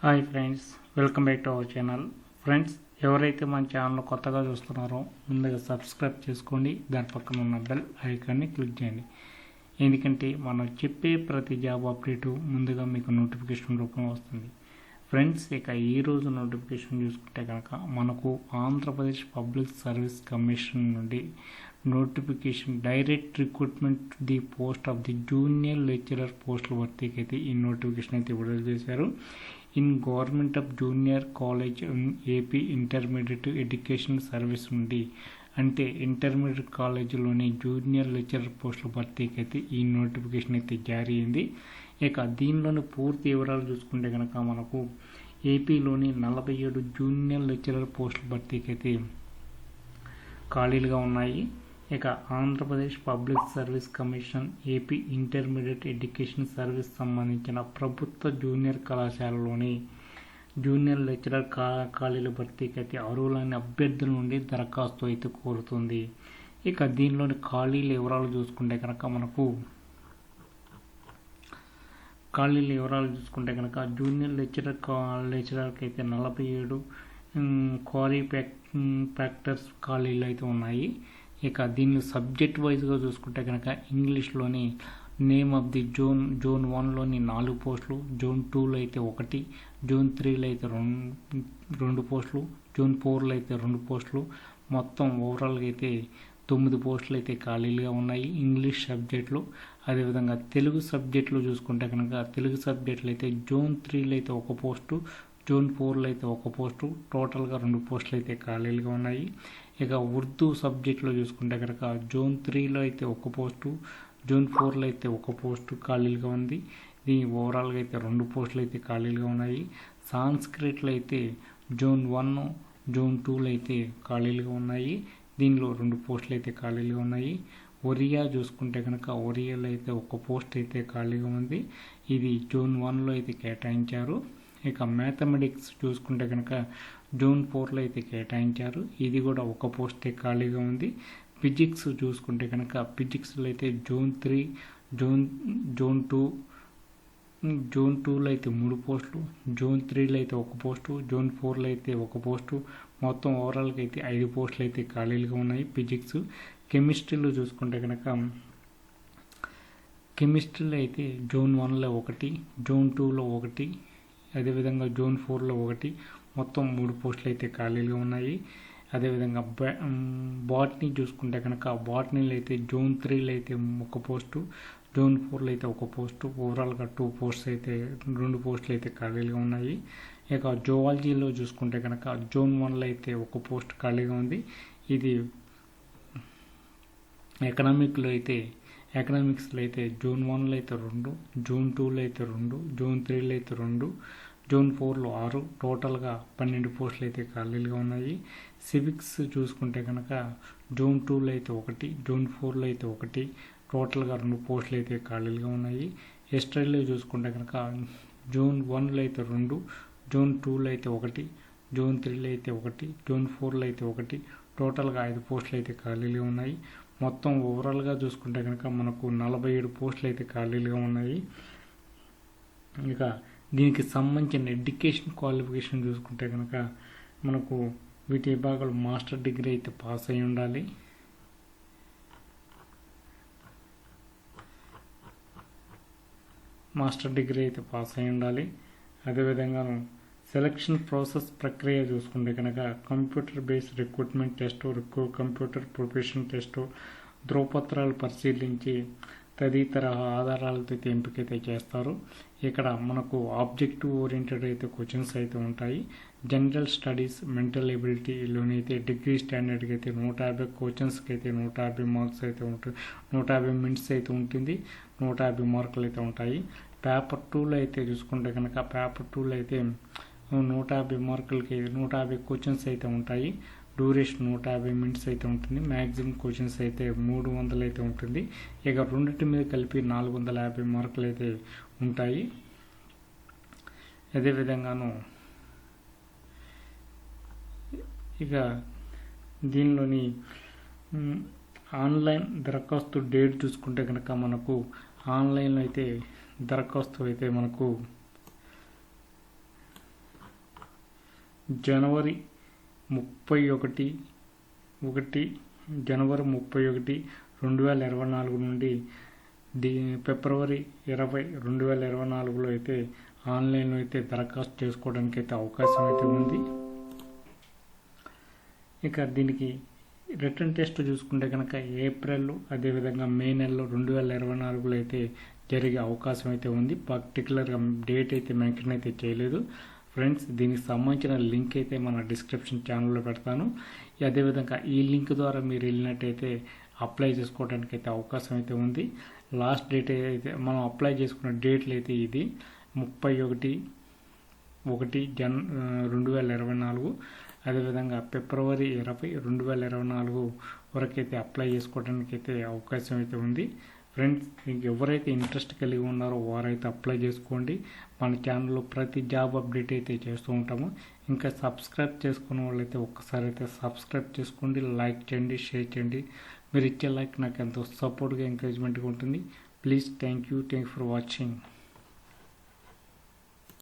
Hi friends welcome back to our channel. Friends ఎవరైతే మన channel కొత్తగా చూస్తున్నారో ముందుగా సబ్స్క్రైబ్ చేసుకోండి. దాని పక్కన ఉన్న బెల్ ఐకాన్ని క్లిక్ చేయండి. ఎందుకంటే మనం చెప్పే ప్రతి జాబ్ అప్డేటు ముందుగా మీకు నోటిఫికేషన్ రూపంలో వస్తుంది. ఫ్రెండ్స్ ఇక ఈ రోజు నోటిఫికేషన్ చూసుకుంటే కనుక మనకు ఆంధ్రప్రదేశ్ పబ్లిక్ సర్వీస్ కమిషన్ నుండి notification direct recruitment the post of the junior lecturer పోస్టుల భర్తీకి అయితే ఈ నోటిఫికేషన్ అయితే విడుదల చేశారు. In government of junior college AP intermediate education service నుండి అంటే ఇంటర్మీడియట్ కాలేజీలోని జూనియర్ లెక్చరర్ పోస్టుల భర్తీకి అయితే ఈ నోటిఫికేషన్ అయితే జారీ అయింది. ఇక దీనిలోని పూర్తి వివరాలు చూసుకుంటే కనుక మనకు ఏపీలోని నలభై ఏడు జూనియర్ లెక్చరర్ పోస్టుల భర్తీకి అయితే ఖాళీలుగా ఉన్నాయి. ఇక Andhra Pradesh public service commission AP intermediate education service సంబంధించిన ప్రభుత్వ జూనియర్ కళాశాలలోని జూనియర్ లెక్చరర్ కా ఖాళీల భర్తీకి అయితే అర్హులైన అభ్యర్థుల నుండి దరఖాస్తు అయితే కోరుతుంది. ఇక దీనిలోని ఖాళీల వివరాలు చూసుకుంటే కనుక మనకు ఖాళీల వివరాలు చూసుకుంటే కనుక జూనియర్ లెక్చరర్ లెక్చరర్కి అయితే నలభై ఏడు క్వారీ ప్యాక్ ఫ్యాక్టర్స్ ఖాళీలు అయితే ఉన్నాయి. ఇక దీన్ని సబ్జెక్ట్ వైజ్గా చూసుకుంటే కనుక ఇంగ్లీష్లోని name of the zone zone వన్లోని నాలుగు పోస్టులు జోన్ టూలో అయితే ఒకటి జోన్ త్రీలో అయితే రెండు రెండు పోస్టులు జోన్ ఫోర్లో అయితే రెండు పోస్టులు మొత్తం ఓవరాల్గా అయితే తొమ్మిది పోస్టులు అయితే ఖాళీలుగా ఉన్నాయి ఇంగ్లీష్ సబ్జెక్టులు అదేవిధంగా తెలుగు సబ్జెక్టులు చూసుకుంటే కనుక తెలుగు సబ్జెక్టులు అయితే జోన్ త్రీలో అయితే ఒక పోస్టు జోన్ ఫోర్లో అయితే ఒక పోస్టు టోటల్గా రెండు పోస్టులు అయితే ఖాళీలుగా ఉన్నాయి. ఇక ఉర్దూ సబ్జెక్టులో చూసుకుంటే కనుక జోన్ త్రీలో అయితే ఒక పోస్టు జోన్ ఫోర్లో అయితే ఒక పోస్టు ఖాళీలుగా ఉంది. దీని ఓవరాల్గా అయితే రెండు పోస్టులు అయితే ఖాళీలుగా ఉన్నాయి. సాంస్క్రిట్లో అయితే జోన్ వన్ జోన్ టూలో అయితే ఖాళీలుగా ఉన్నాయి. దీనిలో రెండు పోస్టులు అయితే ఖాళీలుగా ఉన్నాయి. ఒరియా చూసుకుంటే కనుక ఒరియాలో అయితే ఒక పోస్ట్ అయితే ఖాళీగా ఉంది. ఇది జోన్ వన్లో అయితే కేటాయించారు. ఇక మ్యాథమెటిక్స్ చూసుకుంటే కనుక జూన్ ఫోర్లో అయితే కేటాయించారు. ఇది కూడా ఒక పోస్టే ఖాళీగా ఉంది. ఫిజిక్స్ చూసుకుంటే కనుక ఫిజిక్స్లో అయితే zone three zone zone two zone టూలో అయితే మూడు పోస్టులు జూన్ త్రీలో అయితే ఒక పోస్టు జూన్ ఫోర్లో అయితే ఒక పోస్టు మొత్తం ఓవరాల్గా అయితే ఐదు పోస్టులు అయితే ఖాళీలుగా ఉన్నాయి ఫిజిక్స్ కెమిస్ట్రీలో చూసుకుంటే కనుక కెమిస్ట్రీలో అయితే జూన్ వన్లో ఒకటి జూన్ టూలో ఒకటి అదేవిధంగా జోన్ ఫోర్లో ఒకటి మొత్తం మూడు పోస్టులు అయితే ఖాళీలుగా ఉన్నాయి. అదేవిధంగా బాట్నీ చూసుకుంటే కనుక బాట్నీలో అయితే జోన్ త్రీలో అయితే ఒక పోస్టు జోన్ ఫోర్లో అయితే ఒక పోస్టు ఓవరాల్గా టూ పోస్ట్స్ అయితే రెండు పోస్టులు అయితే ఖాళీలుగా ఉన్నాయి. ఇక జువాలజీలో చూసుకుంటే కనుక జోన్ వన్లో అయితే ఒక పోస్ట్ ఖాళీగా ఉంది. ఇది ఎకనామిక్లో అయితే ఎకనామిక్స్లో అయితే జూన్ వన్లో అయితే రెండు జూన్ టూలో అయితే రెండు జూన్ త్రీలో అయితే రెండు జూన్ ఫోర్లో ఆరు. టోటల్గా పన్నెండు పోస్టులు అయితే ఖాళీలుగా ఉన్నాయి. సివిక్స్ చూసుకుంటే కనుక జూన్ టూలో అయితే ఒకటి జూన్ ఫోర్లో అయితే ఒకటి టోటల్గా రెండు పోస్టులు అయితే ఖాళీలుగా ఉన్నాయి. హిస్టరీలో చూసుకుంటే కనుక జూన్ వన్లో అయితే రెండు జూన్ టూలో అయితే ఒకటి జూన్ త్రీలో అయితే ఒకటి జూన్ ఫోర్లో అయితే ఒకటి టోటల్గా ఐదు పోస్టులు అయితే ఖాళీలుగా ఉన్నాయి. మొత్తం ఓవరాల్గా చూసుకుంటే కనుక మనకు నలభై ఏడు పోస్టులు అయితే ఖాళీలుగా ఉన్నాయి. ఇక దీనికి సంబంధించిన ఎడ్యుకేషన్ క్వాలిఫికేషన్ చూసుకుంటే కనుక మనకు వీటి విభాగాలు మాస్టర్ డిగ్రీ అయితే పాస్ అయి ఉండాలి. మాస్టర్ డిగ్రీ అయితే పాస్ అయి ఉండాలి. అదేవిధంగా సెలక్షన్ ప్రాసెస్ ప్రక్రియ చూసుకుంటే కనుక computer based recruitment test computer profession test ధ్రువపత్రాలు పరిశీలించి తదితర ఆధారాలతో అయితే ఎంపికైతే చేస్తారు. ఇక్కడ మనకు ఆబ్జెక్టివ్ ఓరియంటెడ్ అయితే క్వశ్చన్స్ అయితే ఉంటాయి. జనరల్ స్టడీస్ మెంటల్ ఎబిలిటీలోనైతే డిగ్రీ స్టాండర్డ్కి అయితే నూట యాభై క్వశ్చన్స్కి అయితే నూట యాభై మార్క్స్ అయితే ఉంటుంది నూట యాభై మినిట్స్ అయితే ఉంటుంది. నూట యాభై మార్కులు అయితే ఉంటాయి. పేపర్ టూలో అయితే చూసుకుంటే కనుక పేపర్ టూలో అయితే నూట యాభై మార్కులకి నూట యాభై క్వశ్చన్స్ అయితే ఉంటాయి. డ్యూరేషన్ నూట యాభై మినిట్స్ అయితే ఉంటుంది. మ్యాక్సిమం క్వశ్చన్స్ అయితే మూడు వందలు అయితే ఉంటుంది. ఇక రెండింటి మీద కలిపి నాలుగు వందల యాభై మార్కులు అయితే ఉంటాయి. అదేవిధంగాను ఇక దీనిలోని ఆన్లైన్ దరఖాస్తు డేట్ చూసుకుంటే కనుక మనకు ఆన్లైన్లో అయితే దరఖాస్తు అయితే మనకు జనవరి ముప్పై ఒకటి ఒకటి జనవరి ముప్పై ఒకటి రెండు వేల ఇరవై నాలుగు నుండి ది ఫిబ్రవరి ఇరవై రెండు వేల ఇరవై నాలుగులో అయితే ఆన్లైన్లో అయితే దరఖాస్తు చేసుకోవడానికి అయితే అవకాశం అయితే ఉంది. ఇక దీనికి రిటర్న్ టెస్ట్ చూసుకుంటే కనుక ఏప్రిల్ అదేవిధంగా మే నెలలో రెండు వేల ఇరవై నాలుగులో అయితే జరిగే అవకాశం అయితే ఉంది. పర్టికులర్గా డేట్ అయితే మెన్షన్ అయితే చేయలేదు. ఫ్రెండ్స్ దీనికి సంబంధించిన లింక్ అయితే మన డిస్క్రిప్షన్ ఛానల్లో పెడతాను. అదేవిధంగా ఈ లింక్ ద్వారా మీరు వెళ్ళినట్టయితే అప్లై చేసుకోవడానికి అయితే అవకాశం అయితే ఉంది. లాస్ట్ డేట్ అయితే మనం అప్లై చేసుకున్న డేట్లు అయితే ఇది. ముప్పై ఒకటి ఒకటి జన్ రెండు వేల ఇరవై నాలుగు. అదేవిధంగా ఫిబ్రవరి ఇరవై రెండు వేల ఇరవై నాలుగు వరకు అయితే అప్లై చేసుకోవడానికి అయితే అవకాశం అయితే ఉంది. ఫ్రెండ్స్ మీకు ఎవరైతే ఇంట్రెస్ట్ కలిగి ఉన్నారో వారైతే అప్లై చేసుకోండి. మన ఛానల్లో ప్రతి జాబ్ అప్డేట్ అయితే చేస్తూ ఉంటాము. ఇంకా సబ్స్క్రైబ్ చేసుకున్న వాళ్ళైతే ఒక్కసారి అయితే సబ్స్క్రైబ్ చేసుకోండి లైక్ చేయండి షేర్ చేయండి. మీరు ఇచ్చే లైక్ నాకు ఎంతో సపోర్ట్గా ఎంకరేజ్మెంట్గా ఉంటుంది. Please thank you thank for watching